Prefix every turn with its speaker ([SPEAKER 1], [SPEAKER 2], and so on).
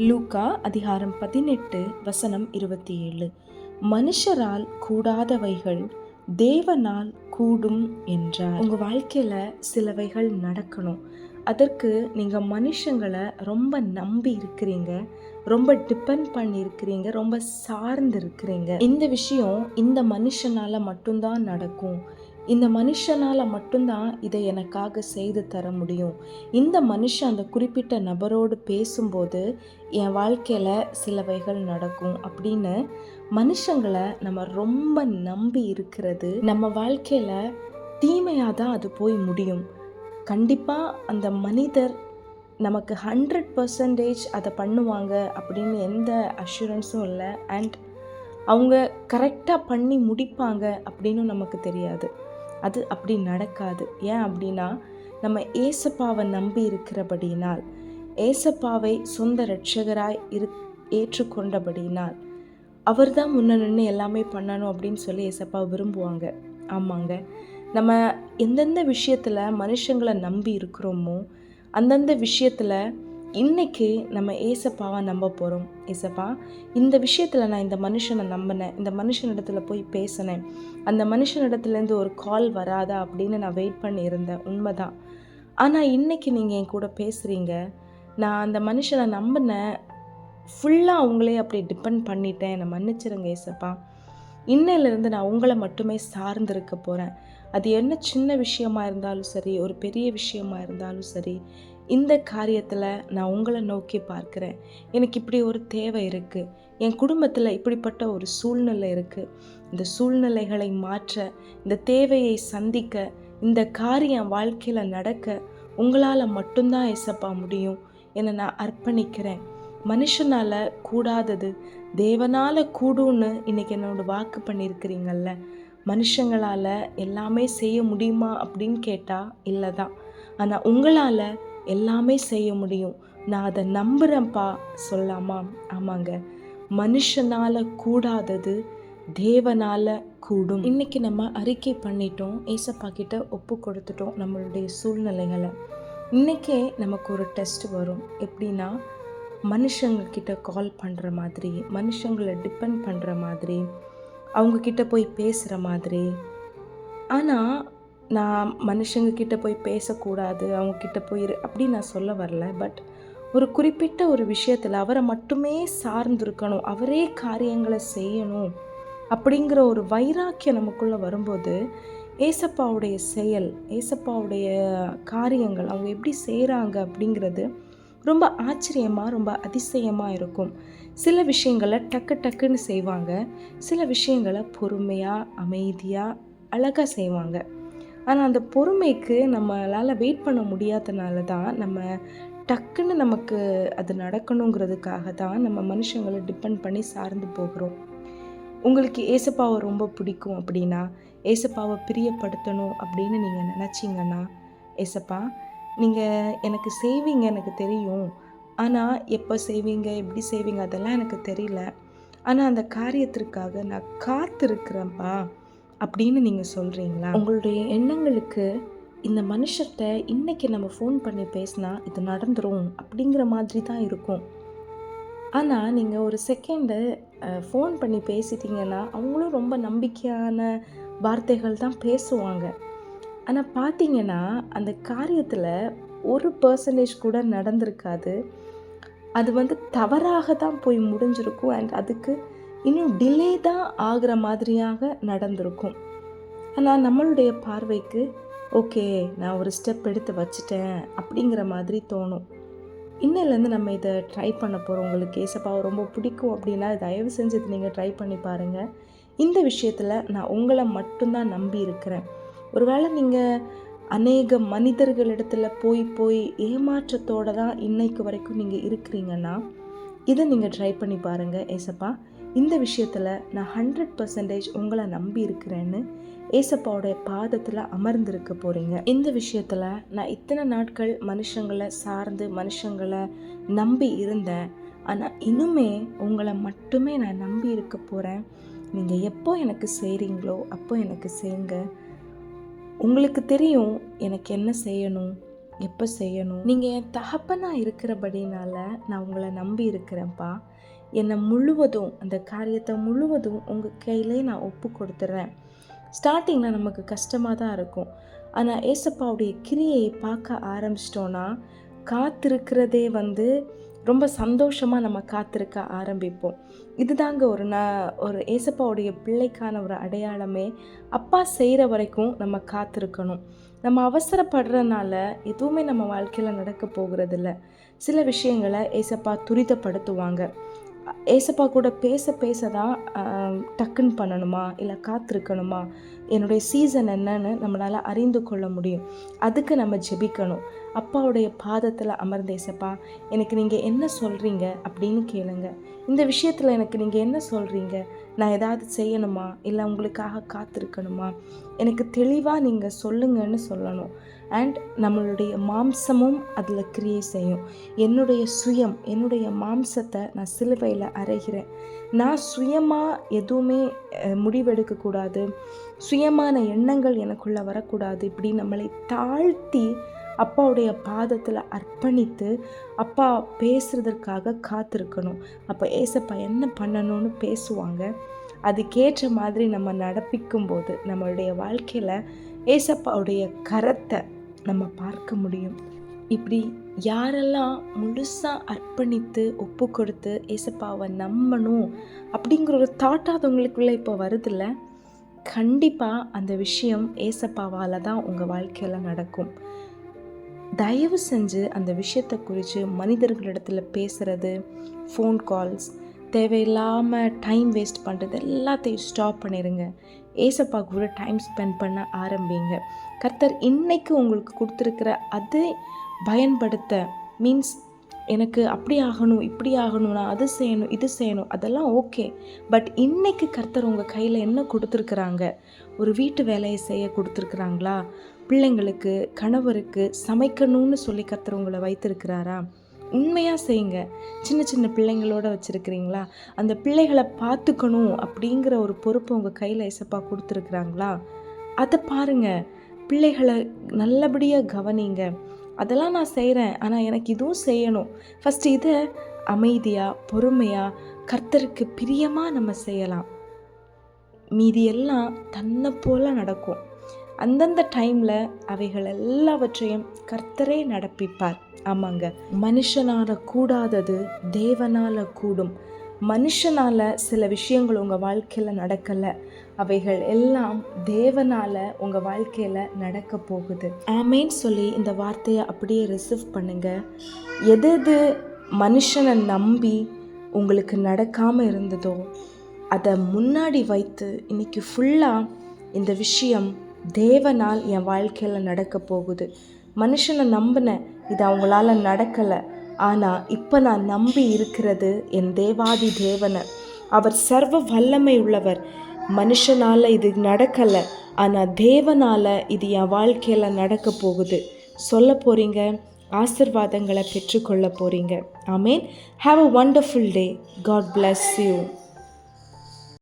[SPEAKER 1] Luca அதிகாரம் பதினெட்டு வசனம் இருபத்தி ஏழு மனுஷரால் கூடாதவைகள் தேவனால் கூடும் என்றார். உங்கள் வாழ்க்கையில் சிலவைகள் நடக்கணும். அதற்கு நீங்கள் மனுஷங்களை ரொம்ப நம்பி இருக்கிறீங்க. ரொம்ப டிபெண்ட் பண்ணியிருக்கிறீங்க. ரொம்ப சார்ந்து இருக்கிறீங்க இந்த விஷயம் இந்த மனுஷனால் மட்டும்தான் நடக்கும். இந்த மனுஷனால் மட்டும்தான் இதை எனக்காக செய்து தர முடியும். இந்த மனுஷன் அந்த குறிப்பிட்ட நபரோடு பேசும்போது என் வாழ்க்கையில் சிலவைகள் நடக்கும் அப்படின்னு மனுஷங்களை நம்ம ரொம்ப நம்பி இருக்கிறது நம்ம வாழ்க்கையில் தீமையாக தான் அது போய் முடியும். கண்டிப்பாக அந்த மனிதர் நமக்கு ஹண்ட்ரட் பர்சன்டேஜ் அதை பண்ணுவாங்க அப்படின்னு எந்த அஷூரன்ஸும் இல்லை. அண்ட் அவங்க கரெக்டாக பண்ணி முடிப்பாங்க அப்படின்னு நமக்கு தெரியாது. அது அப்படி நடக்காது. ஏன் அப்படின்னா நம்ம ஏசப்பாவை நம்பி இருக்கிறபடியினால் ஏசப்பாவை சொந்த ரட்சகராய் இரு ஏற்றுக்கொண்டபடியினால் அவர் தான் முன்ன நின்று எல்லாமே பண்ணணும் அப்படின்னு சொல்லி ஏசப்பா விரும்புவாங்க. ஆமாங்க. நம்ம எந்தெந்த விஷயத்தில் மனுஷங்களை நம்பி இருக்கிறோமோ அந்தந்த விஷயத்தில் இன்னைக்கு நம்ம ஏசப்பாவை நம்ப போகிறோம் ஏசப்பா இந்த விஷயத்தில் நான் இந்த மனுஷனை நம்பினேன். இந்த மனுஷனிடத்துல போய் பேசினேன். அந்த மனுஷனிடத்துலேருந்து ஒரு கால் வராதா அப்படின்னு நான் வெயிட் பண்ணியிருந்தேன். உண்மைதான். ஆனால் இன்னைக்கு நீங்கள் என் கூட பேசுகிறீங்க நான் அந்த மனுஷனை நம்பினேன். ஃபுல்லாக அவங்களே அப்படி டிபெண்ட் பண்ணிட்டேன். என்னை மன்னிச்சிருங்க ஏசப்பா. இன்னையிலேருந்து நான் உங்களை மட்டுமே சார்ந்திருக்க போகிறேன் அது என்ன சின்ன விஷயமா இருந்தாலும் சரி ஒரு பெரிய விஷயமா இருந்தாலும் சரி இந்த காரியத்தில் நான் உங்களை நோக்கி பார்க்குறேன். எனக்கு இப்படி ஒரு தேவை இருக்குது என் குடும்பத்தில் இப்படிப்பட்ட ஒரு சூழ்நிலை இருக்குது இந்த சூழ்நிலைகளை மாற்ற இந்த தேவையை சந்திக்க இந்த காரியம் வாழ்க்கையில் நடக்க உங்களால் மட்டும்தான் இசப்பா முடியும் என்னை நான் அர்ப்பணிக்கிறேன். மனுஷனால் கூடாதது தேவனால் கூடும்னு இன்றைக்கி என்னோட வாக்கு பண்ணியிருக்கிறீங்கல்ல? மனுஷங்களால் எல்லாமே செய்ய முடியுமா அப்படின்னு கேட்டால் இல்லை தான் ஆனால் உங்களால் எல்லாமே செய்ய முடியும். நான் அதை நம்புகிறேன்ப்பா சொல்லாமா? ஆமாங்க. மனுஷனால் கூடாதது தேவனால் கூடும். இன்றைக்கி நம்ம அறிக்கை பண்ணிட்டோம். ஏசப்பா கிட்ட ஒப்பு கொடுத்துட்டோம் நம்மளுடைய சூழ்நிலைகளை. இன்றைக்கே நமக்கு ஒரு டெஸ்ட் வரும். எப்படின்னா மனுஷங்கக்கிட்ட கால் பண்ணுற மாதிரி மனுஷங்களை டிபெண்ட் பண்ணுற மாதிரி அவங்கக்கிட்ட போய் பேசுகிற மாதிரி. ஆனால் நான் மனுஷங்கக்கிட்ட போய் பேசக்கூடாது அவங்கக்கிட்ட போய் அப்படின்னு நான் சொல்ல வரல. பட் ஒரு குறிப்பிட்ட ஒரு விஷயத்தில் அவரை மட்டுமே சார்ந்திருக்கணும் அவரே காரியங்களை செய்யணும் அப்படிங்கிற ஒரு வைராக்கியம் நமக்குள்ளே வரும்போது ஏசப்பாவுடைய செயல் ஏசப்பாவுடைய காரியங்கள் அவங்க எப்படி செய்கிறாங்க அப்படிங்கிறது ரொம்ப ஆச்சரியமாக ரொம்ப அதிசயமாக இருக்கும். சில விஷயங்களை டக்கு டக்குன்னு செய்வாங்க சில விஷயங்களை பொறுமையாக அமைதியாக அழகாக செய்வாங்க. ஆனால் அந்த பொறுமைக்கு நம்மளால் வெயிட் பண்ண முடியாதனால தான் நம்ம டக்குன்னு நமக்கு அது நடக்கணுங்கிறதுக்காக தான் நம்ம மனுஷங்களை டிபெண்ட் பண்ணி சார்ந்து போகிறோம். உங்களுக்கு ஏசப்பாவை ரொம்ப பிடிக்கும் அப்படின்னா ஏசப்பாவை பிரியப்படுத்தணும் அப்படின்னு நீங்கள் நினச்சிங்கன்னா ஏசப்பா நீங்கள் எனக்கு செய்வீங்க எனக்கு தெரியும். ஆனால் எப்போ செய்வீங்க எப்படி செய்வீங்க அதெல்லாம் எனக்கு தெரியல. ஆனால் அந்த காரியத்திற்காக நான் காத்திருக்கிறேன்ப்பா. அப்படின்னு நீங்கள் சொல்கிறீங்களா உங்களுடைய எண்ணங்களுக்கு இந்த மனுஷர்கிட்ட இன்றைக்கி நம்ம ஃபோன் பண்ணி பேசினா இது நடந்துடும் அப்படிங்கிற மாதிரி தான் இருக்கும். ஆனால் நீங்கள் ஒரு செகண்டு ஃபோன் பண்ணி பேசிட்டீங்கன்னா அவங்களும் ரொம்ப நம்பிக்கையான வார்த்தைகள் தான் பேசுவாங்க. ஆனால் பார்த்தீங்கன்னா அந்த காரியத்தில் ஒரு பர்சன்டேஜ் கூட நடந்திருக்காது. அது வந்து தவறாக தான் போய் முடிஞ்சிருக்கும் அண்ட் அதுக்கு இன்னும் டிலே தான் ஆகிற மாதிரியாக நடந்திருக்கும். ஆனால் நம்மளுடைய பார்வைக்கு ஓகே நான் ஒரு ஸ்டெப் எடுத்து வச்சுட்டேன் அப்படிங்கிற மாதிரி தோணும். இன்னிலேருந்து நம்ம இதை ட்ரை பண்ண போகிறோம் உங்களுக்கு ஏசப்பாவை ரொம்ப பிடிக்கும் அப்படின்னா தயவு செஞ்சு இது நீங்கள் ட்ரை பண்ணி பாருங்கள் இந்த விஷயத்தில் நான் உங்களை மட்டும்தான் நம்பி இருக்கிறேன். ஒருவேளை நீங்கள் அநேக மனிதர்களிடத்தில் போய் போய் ஏமாற்றத்தோடு தான் இன்னைக்கு வரைக்கும் நீங்கள் இருக்கிறீங்கன்னா இதை நீங்கள் ட்ரை பண்ணி பாருங்கள் ஏசப்பா. இந்த விஷயத்தில் நான் ஹண்ட்ரட் பர்சன்டேஜ் உங்களை நம்பி இருக்கிறேன்னு ஏசப்பாவுடைய பாதத்தில் அமர்ந்திருக்க போகிறீங்க இந்த விஷயத்தில் நான் இத்தனை நாட்கள் மனுஷங்களை சார்ந்து மனுஷங்களை நம்பி இருந்தேன். ஆனால் இன்னுமே உங்களை மட்டுமே நான் நம்பி இருக்க போகிறேன் நீங்கள் எப்போ எனக்கு செய்கிறீங்களோ அப்போ எனக்கு செய்யுங்க உங்களுக்கு தெரியும் எனக்கு என்ன செய்யணும் எப்போ செய்யணும். நீங்கள் என் தகப்பனாக இருக்கிறபடினால நான் உங்களை நம்பி இருக்கிறேன்ப்பா. என்னை முழுவதும் அந்த காரியத்தை முழுவதும் உங்கள் கையிலே நான் ஒப்பு கொடுத்துட்றேன் ஸ்டார்டிங்கில் நமக்கு கஷ்டமாக தான் இருக்கும். ஆனால் ஏசப்பாவுடைய கிரியை பார்க்க ஆரம்பிச்சிட்டோன்னா காத்திருக்கிறதே வந்து ரொம்ப சந்தோஷமாக நம்ம காத்திருக்க ஆரம்பிப்போம். இதுதாங்க ஒரு ந ஒரு ஏசப்பாவுடைய பிள்ளைக்கான ஒரு அடையாளமே. அப்பா செய்கிற வரைக்கும் நம்ம காத்திருக்கணும். நம்ம அவசரப்படுறனால எதுவுமே நம்ம வாழ்க்கையில் நடக்க போகிறதில்ல. சில விஷயங்களை ஏசப்பா துரிதப்படுத்துவாங்க. ஏசப்பா கூட பேச பேச தான் டக்குன்னு பண்ணணுமா? இல்லை காத்திருக்கணுமா? என்னுடைய சீசன் என்னன்னு நம்மளால் அறிந்து கொள்ள முடியும். அதுக்கு நம்ம ஜெபிக்கணும். அப்பாவுடைய பாதத்தில் அமர்ந்த ஏசப்பா எனக்கு நீங்கள் என்ன சொல்கிறீங்க அப்படின்னு கேளுங்க. இந்த விஷயத்தில் எனக்கு நீங்கள் என்ன சொல்கிறீங்க நான் ஏதாவது செய்யணுமா? இல்லை உங்களுக்காக காத்திருக்கணுமா? எனக்கு தெளிவாக நீங்கள் சொல்லுங்கன்னு சொல்லணும். அண்ட் நம்மளுடைய மாம்சமும் அதில் கிரியை செய்யும். என்னுடைய சுயம் என்னுடைய மாம்சத்தை நான் சிலுவையில் அரைகிறேன். நான் சுயமாக எதுவுமே முடிவெடுக்கக்கூடாது. சுயமான எண்ணங்கள் எனக்குள்ளே வரக்கூடாது. இப்படி நம்மளை தாழ்த்தி அப்பாவுடைய பாதத்தில் அர்ப்பணித்து அப்பா பேசுறதற்காக காத்திருக்கணும். அப்போ ஏசப்பா என்ன பண்ணணும்னு பேசுவாங்க. அதுக்கேற்ற மாதிரி நம்ம நடப்பிக்கும் போது நம்மளுடைய வாழ்க்கையில் ஏசப்பாவுடைய கரத்தை நம்ம பார்க்க முடியும். இப்படி யாரெல்லாம் முழுசாக அர்ப்பணித்து ஒப்பு கொடுத்து ஏசப்பாவை நம்பணும் அப்படிங்கிற ஒரு தாட் அதுங்களுக்குள்ளே இப்போ வருதில்ல? கண்டிப்பாக அந்த விஷயம் ஏசப்பாவால் தான் உங்கள் வாழ்க்கையில் நடக்கும். தயவு செஞ்சு அந்த விஷயத்தை குறித்து மனிதர்களிடத்தில் பேசுகிறது ஃபோன் கால்ஸ் தேவையில்லாமல் டைம் வேஸ்ட் பண்ணுறது எல்லாத்தையும் ஸ்டாப் பண்ணிடுங்க ஏசப்பா கூட டைம் ஸ்பெண்ட் பண்ண ஆரம்பிங்க. கர்த்தர் இன்னைக்கு உங்களுக்கு கொடுத்துருக்கிற அதை பயன்படுத்த மீன்ஸ் எனக்கு அப்படி ஆகணும் இப்படி ஆகணும் நான் அது செய்யணும் இது செய்யணும் அதெல்லாம் ஓகே பட் இன்னைக்கு கர்த்தர் உங்கள் கையில் என்ன கொடுத்துருக்குறாங்க? ஒரு வீட்டு வேலையை செய்ய கொடுத்துருக்குறாங்களா? பிள்ளைங்களுக்கு கணவருக்கு சமைக்கணும்னு சொல்லி கத்துறவங்களை வைத்திருக்கிறாரா? உண்மையாக செய்யுங்க. சின்ன சின்ன பிள்ளைங்களோட வச்சுருக்கிறீங்களா? அந்த பிள்ளைகளை பார்த்துக்கணும் அப்படிங்கிற ஒரு பொறுப்பு உங்கள் கையில் இசப்பாக கொடுத்துருக்குறாங்களா? அதை பாருங்க. பிள்ளைகளை நல்லபடியாக கவனிங்க. அதெல்லாம் நான் செய்கிறேன் ஆனால் எனக்கு இதுவும் செய்யணும். ஃபஸ்ட்டு இதை அமைதியாக பொறுமையாக கர்த்தருக்கு பிரியமாக நம்ம செய்யலாம். மீதி எல்லாம் தன்னை போல நடக்கும். அந்தந்த டைமில் அவைகள் எல்லாவற்றையும் கர்த்தரே நடப்பிப்பார். ஆமாங்க. மனுஷனால் கூடாதது தேவனால் கூடும். மனுஷனால் சில விஷயங்கள் உங்கள் வாழ்க்கையில் நடக்கலை. அவைகள் எல்லாம் தேவனால் உங்கள் வாழ்க்கையில் நடக்க போகுது. ஆமேன்னு சொல்லி இந்த வார்த்தையை அப்படியே ரிசீவ் பண்ணுங்கள் எது எது மனுஷனை நம்பி உங்களுக்கு நடக்காமல் இருந்ததோ அதை முன்னாடி வைத்து இன்னைக்கு ஃபுல்லாக இந்த விஷயம் தேவனால் என் வாழ்க்கையில் நடக்க போகுது. மனுஷனை நம்பினேன் இது அவங்களால நடக்கலை. ஆனால் இப்போ நான் நம்பி இருக்கிறது என் தேவாதி தேவனை. அவர் சர்வ வல்லமை உள்ளவர். மனுஷனால் இது நடக்கலை. ஆனால் தேவனால் இது என் வாழ்க்கையில் நடக்க போகுது. சொல்ல போகிறீங்க ஆசிர்வாதங்களை பெற்றுக்கொள்ள போகிறீங்க amen have a wonderful day God bless you